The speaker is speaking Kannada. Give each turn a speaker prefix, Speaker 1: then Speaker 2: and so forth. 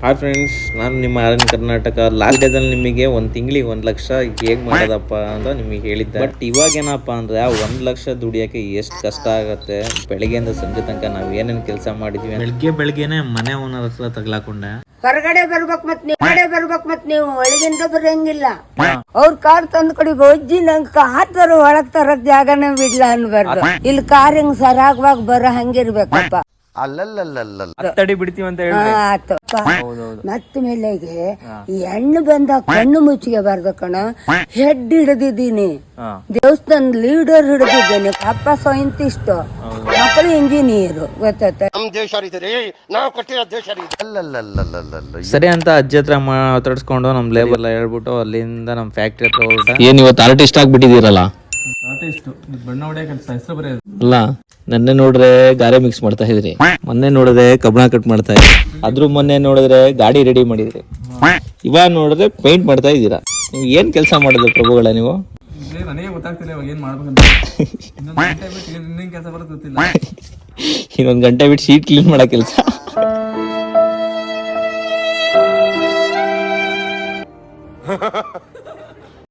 Speaker 1: ಹಾಯ್ ಫ್ರೆಂಡ್ಸ್ ನಾನು ನಿಮ್ಮ ಆರ್ ಎನ್ ಕರ್ನಾಟಕ ಲಾಸ್ಟ್ ಡೇದಲ್ಲಿ ನಿಮಗೆ ಒಂದು ತಿಂಗಳಿಗೆ ಒಂದು ಲಕ್ಷ ಹೇಗೆ ಮಾಡೋದಪ್ಪ ಅಂತ ನಿಮಗೆ ಹೇಳಿದ್ದೆ. ಬಟ್ ಇವಾಗ ಏನಪ್ಪ ಅಂದರೆ ಆ ಒಂದು ಲಕ್ಷ ದುಡಿಯೋಕ್ಕೆ ಎಷ್ಟು ಕಷ್ಟ ಆಗುತ್ತೆ. ಬೆಳಗ್ಗೆಯಿಂದ ಸಂಜೆ ತನಕ ನಾವು ಏನೇನು ಕೆಲಸ ಮಾಡಿದ್ವಿ ಬೆಳಗ್ಗೆ ಬೆಳಗ್ಗೆನೆ ಮನೆ ಓನರ್ ಹತ್ರ ತಗ್ಲಾಕೊಂಡೆ.
Speaker 2: ಹೊರಗಡೆ ಬರ್ಬೇಕು ಮತ್ತೆ ನೀವು ಹೊರಗಡೆ ಬರ್ಬೇಕು ಮತ್ ನೀವು. ಒಳಗಿಂದ ಬರಂಗಿಲ್ಲ. ಅವ್ರ ಕಾರ್ ತಂದ್ ಕಡೆಗೆ ಒಜ್ಜಿ ನಂಗೆ ಕಾರ್ ತರ ಒಳಗ್ ತರಕ್ ಜಾಗನೇ ಬಿಡ್ಲ ಅನ್ಬಾರ್ದು. ಇಲ್ಲಿ ಕಾರ್ ಹಿಂಗ್ ಸರಾಗವಾಗಿ ಬರೋ ಹಂಗಿರ್ಬೇಕಪ್ಪ.
Speaker 1: ಬಿಡ್ತೀವಿ ಅಂತ
Speaker 2: ಮತ್ತ ಮೇಲೆಗೆ ಈ ಹೆಣ್ಣು ಬಂದ ಕಣ್ಣು ಮುಚ್ಚಿಗೆ ಬಾರ್ದು ಕಣ. ಹೆಡ್ ಹಿಡಿದಿದ್ದೀನಿ. ದೇವಸ್ಥಾನ ಲೀಡರ್ ಹಿಡಿದಿದ್ದೇನೆ. ಅಪ್ಪ ಸೈಂಟಿಸ್ಟ್ ಮಕ್ಕಳು ಇಂಜಿನಿಯರ್ ಗೊತ್ತಾತ
Speaker 1: ಸರಿ ಅಂತ ಅಜ್ಜಿ ಹತ್ರ ಮಾತಾಡ್ಸ್ಕೊಂಡು ನಮ್ ಲೇಬರ್ ಹೇಳ್ಬಿಟ್ಟು ಅಲ್ಲಿಂದ ನಮ್ ಫ್ಯಾಕ್ಟ್ರಿ ಹತ್ರ ಹೊರಟ
Speaker 3: ಏನ್ ಇವತ್ತು ಆರ್ಟಿಸ್ಟ್ ಆಗ್ಬಿಟ್ಟಿದ್ದೀರಲ್ಲ? ಅಲ್ಲ ನನ್ನೆ ನೋಡ್ರೆ ಗಾರೆ ಮಿಕ್ಸ್ ಮಾಡ್ತಾ ಇದ್ರಿ. ಮೊನ್ನೆ ನೋಡಿದ್ರೆ ಕಬ್ಬಣ ಕಟ್ ಮಾಡ್ತಾ ಇದ್ರಿ. ಅದ್ರ ಮೊನ್ನೆ ನೋಡಿದ್ರೆ ಗಾಡಿ ರೆಡಿ ಮಾಡಿದ್ರಿ. ಇವಾಗ ನೋಡಿದ್ರೆ ಪೇಂಟ್ ಮಾಡ್ತಾ ಇದ್ದೀರಾ. ನೀವು ಏನ್ ಕೆಲಸ ಮಾಡೋದು ಪ್ರಭುಗಳ ನೀವು?
Speaker 4: ನನಗೆ ಗೊತ್ತಾಗ್ತಿಲ್ಲ ಇವಾಗ ಏನ್ ಮಾಡ್ಬೇಕಂತ. ಇನ್ನೊಂದು ಗಂಟೆ ಬಿಟ್ಟು ಇನ್ನೇನ್ ಕೆಲಸ ಬರೋದು ಗೊತ್ತಿಲ್ಲ.
Speaker 3: ಇನ್ನೊಂದ್ ಗಂಟೆ ಬಿಟ್ಟು ಶೀಟ್ ಕ್ಲೀನ್ ಮಾಡೋ ಕೆಲಸ.